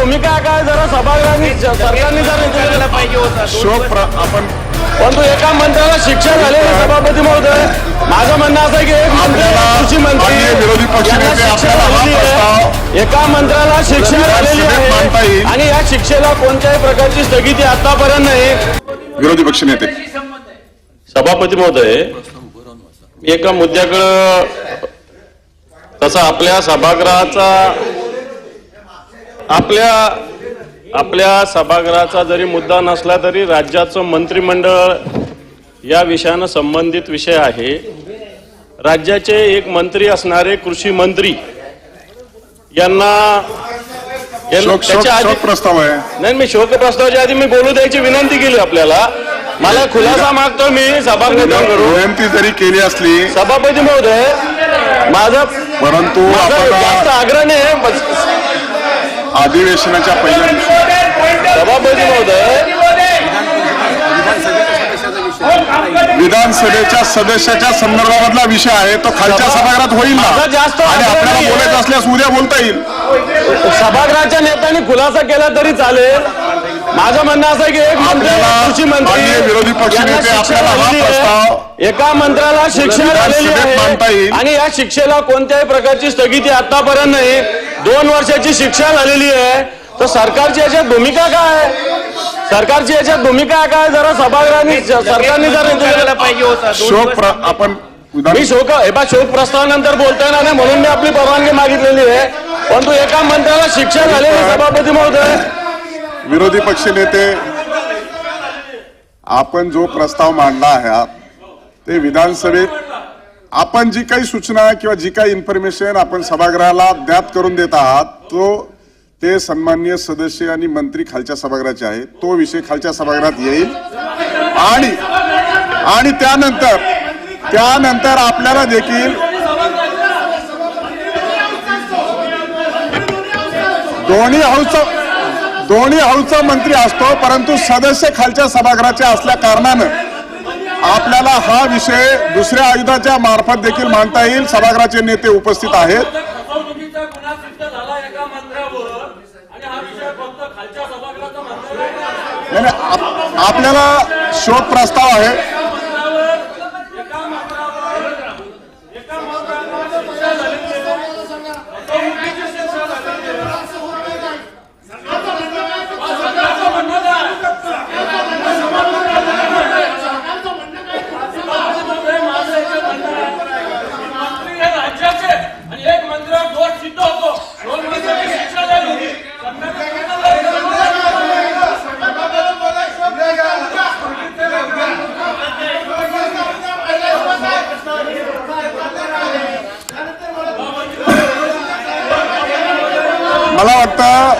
भूमिका काय? जरा सभागृहाने सरकारने जर पाहिजे होता. दोन शोक प्र- आपण परंतु एका मंत्र्याला शिक्षा झालेली आहे, सभापती महोदय. माझं म्हणणं असं की एक मंत्री मंत्री विरोधी हा. एका मंत्र्याला शिक्षा झालेली आहे. आणि या शिक्षेला कोणत्याही प्रकारची स्थगिती आतापर्यंत नाही. विरोधी पक्षनेते सभापती महोदय एका मुद्द्याकडं तसा आपल्या सभागृहाचा आपल्या आपल्या सभागृहाचा जरी मुद्दा नसला तरी राज्याचं मंत्रिमंडळ या विषयानं संबंधित विषय आहे. राज्याचे एक मंत्री असणारे कृषी मंत्री यांना प्रस्ताव आहे. नाही मी शोक प्रस्तावाच्या आधी मी बोलू द्यायची विनंती केली आपल्याला. मला खुलासा मागतो मी विनंती जरी केली असली सभापती महोदय माझं परंतु आग्रह नाही अधिवेशनाच्या पहिल्या दिवशी. सभापती महोदय विधानसभेच्या सदस्याच्या संदर्भामधला विषय आहे तो खालच्या सभा- सभागृहात होईल ना आणि आपल्याला. बोलायचं असल्यास उद्या बोलता येईल सभागृहाच्या नेत्यांनी खुलासा केला तरी चालेल माझं म्हणणं असं आहे की एक मंत्री मंत्री विरोधी पक्षनेते आपल्याला हा. प्रस्ताव एका मंत्र्याला शिक्षा झालेली आहे. आणि या शिक्षेला कोणत्याही प्रकारची स्थगिती आतापर्यंत नाही दोन वर्षाची शिक्षा झालेली आहे तर सरकारची याच्यात भूमिका काय आहे? सरकारची याच्यात भूमिका काय? जरा सभागृहाने सरकारने जर पाहिजे होता. शोक आपण मी शोक हे बा शोक प्रस्तावानंतर बोलता येणार नाही म्हणून मी आपली परवानगी मागितलेली आहे. परंतु एका मंत्र्याला शिक्षा झालेली सभापती महोदय विरोधी पक्षनेते आपण जो प्रस्ताव मांडला आहे ते विधानसभेत आपण जी काही सूचना किंवा जी काही इन्फॉर्मेशन आपण सभागृहाला ज्ञात करून देत आहात तो ते सन्माननीय सदस्य आणि मंत्री खालच्या सभागृहाचे आहेत. तो विषय खालच्या सभागृहात येईल. आणि आणि त्यानंतर त्यानंतर आपल्याला देखील दोन्ही हाऊसचा दोन्ही हाऊसचा मंत्री असतो परंतु सदस्य खालच्या सभागृहाचे असल्या कारणानं आपल्याला हा विषय दुसऱ्या आयुधाच्या मार्फत देखील मांडता येईल. सभागृहाचे नेते उपस्थित आहेत फसवणुकीचा गुन्हा सिद्ध झाला एका मंत्र्यावर आणि हा विषय फक्त खालच्या सभागृहाचा मंत्री नाही, नाही, आप- आपल्याला शोक प्रस्ताव आहे एका मंत्र्यावर एका मंत्र्यावर शिक्षा झालेली आहे. फसवणुकीची शिक्षा झालेली आहे. सरकारचं म्हणणं काय? सभापतीमध्ये माझं एकच म्हणणं आहे. मंत्री हे राज्याचे आणि एक मंत्र्यावर दोष सिद्ध होतो दोन वर्षाची शिक्षा झाली होती आता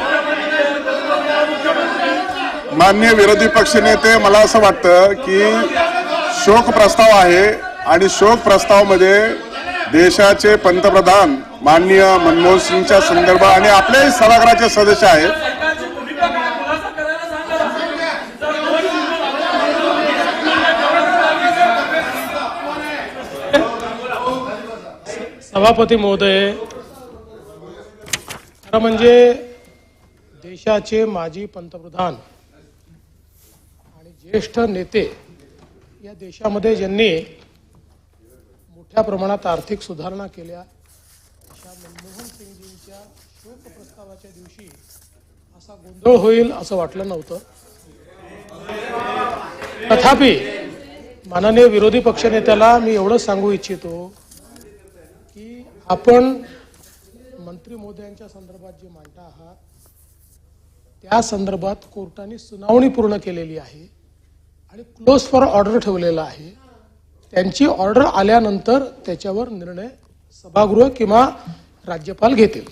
मान्य विरोधी पक्षनेते मला असं वाटतं की शोक प्रस्ताव आहे आणि शोक प्रस्तावामध्ये देशाचे पंतप्रधान माननीय मनमोहन सिंगच्या संदर्भात आणि आपले सभागृहाचे सदस्य आहेत. सभापती महोदय खरं म्हणजे देशाचे माजी पंतप्रधान आणि ज्येष्ठ नेते या देशामध्ये ज्यांनी मोठ्या प्रमाणात आर्थिक सुधारणा केल्या अशा मनमोहन सिंगजींच्या शोक प्रस्तावाच्या दिवशी असा गोंधळ होईल असं वाटलं नव्हतं. तथापि माननीय विरोधी पक्षनेत्याला मी एवढंच सांगू इच्छितो की आपण मंत्री महोदयांच्या संदर्भात जे मांडता आहात त्या संदर्भात कोर्टाने सुनावणी पूर्ण केलेली आहे आणि क्लोज फॉर ऑर्डर ठेवलेला आहे. त्यांची ऑर्डर आल्यानंतर त्याच्यावर निर्णय सभागृह किंवा राज्यपाल घेतील.